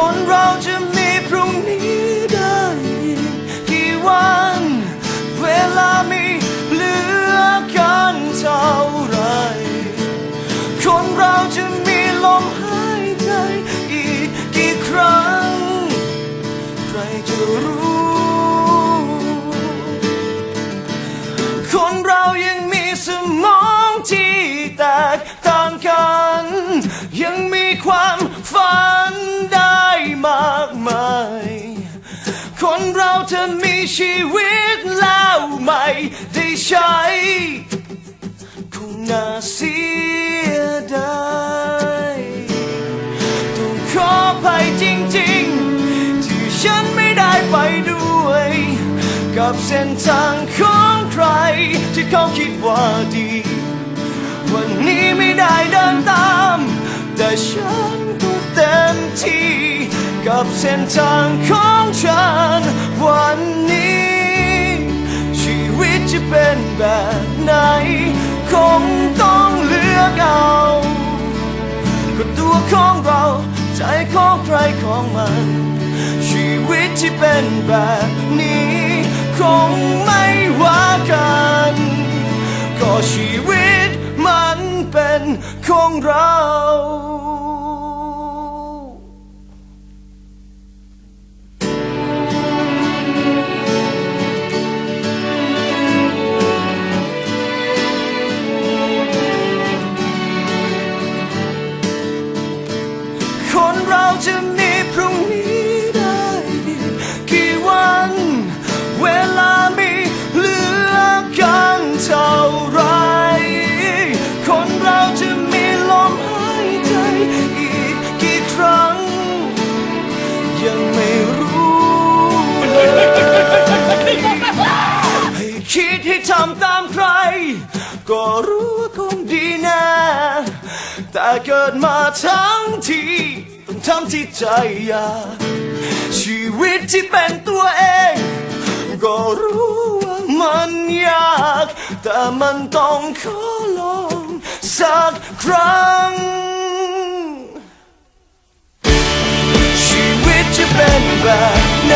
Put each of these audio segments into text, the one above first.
คนเราจะมีพรุ่งนี้ได้อีกกี่วัน เวลามีเหลือกันเท่าไร คนเราจะมีลมหายใจอีกกี่ครั้ง ใครจะรู้ คนเรายังมีสมองที่แตกต่างกัน ยังมีความฝัน มีชีวิตแล้วไม่ได้ใช้คงน่าเสียดายต้องขอภัยจริงๆ ที่ฉันไม่ได้ไปด้วย กับเส้นทางของใคร ที่เขาคิดว่าดี วันนี้ไม่ได้เดินตาม แต่ฉันก็เต็มที่ กับเส้นทางของฉัน วันนี้ ชีวิตจะเป็นแบบไหน คงต้องเลือกเอาก็ตัวของเรา ใจของใครของมัน ชีวิตที่เป็นแบบนี้ คงไม่ว่ากันก็ชีวิตมันเป็นของเรา จะมีพรุ่งนี้ได้อีกกี่วัน เวลามีเหลือกันเท่าไร คนเราจะมีลมหายใจอีกกี่ครั้ง ยังไม่รู้เลยให้คิดให้ทำตามใคร ก็รู้ว่าคงดีแนะแต่เกิดมาทั้งที ต้องทำที่ใจอยากชีวิตที่เป็นตัวเอง ก็รู้ว่ามันยาก แต่มันต้องขอลองสักครั้ง ชีวิตจะเป็นแบบไหน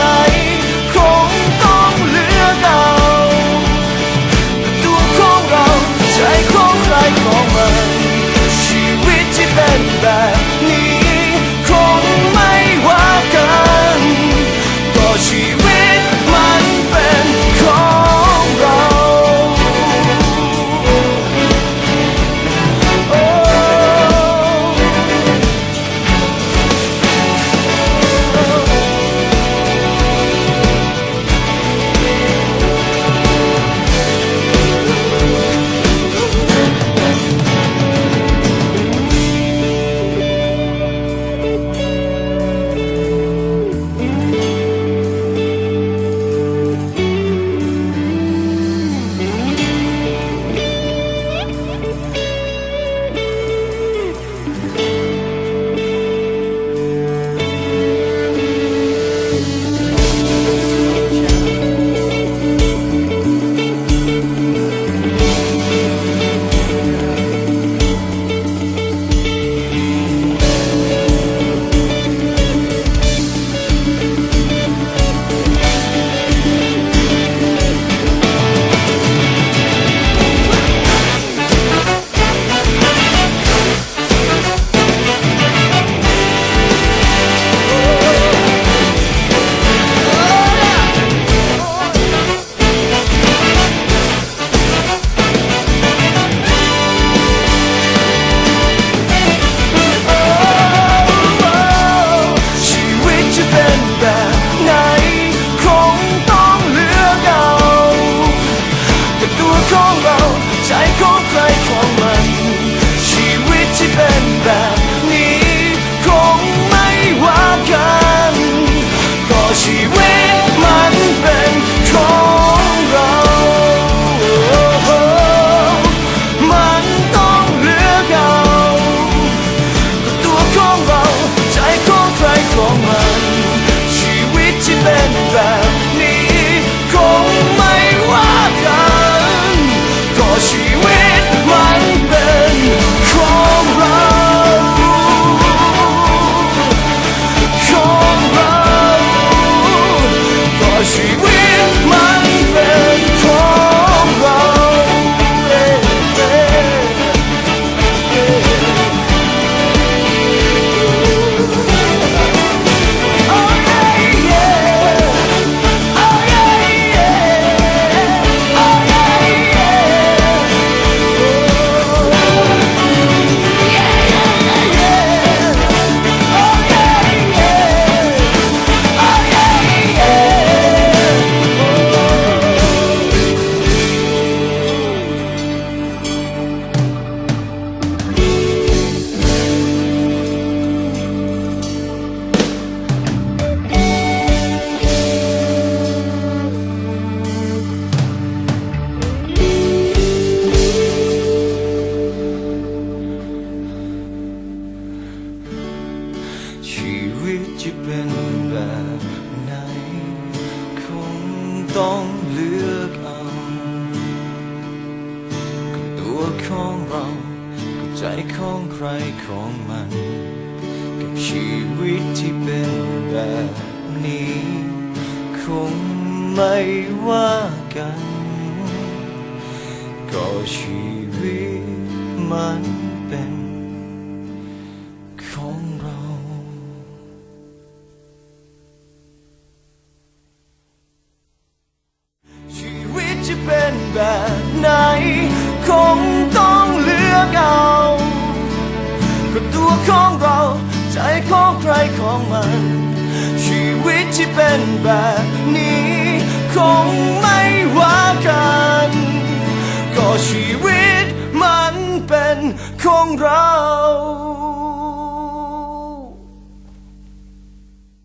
like ตัวของเรากับใจของใครของมัน กับชีวิตที่เป็นแบบนี้ คงไม่ว่ากัน ก็ชีวิตมันเป็นของเราชีวิตจะเป็นแบบ มัน ชีวิตที่เป็นแบบนี้ คงไม่ว่ากัน ก็ชีวิตมันเป็นของเรา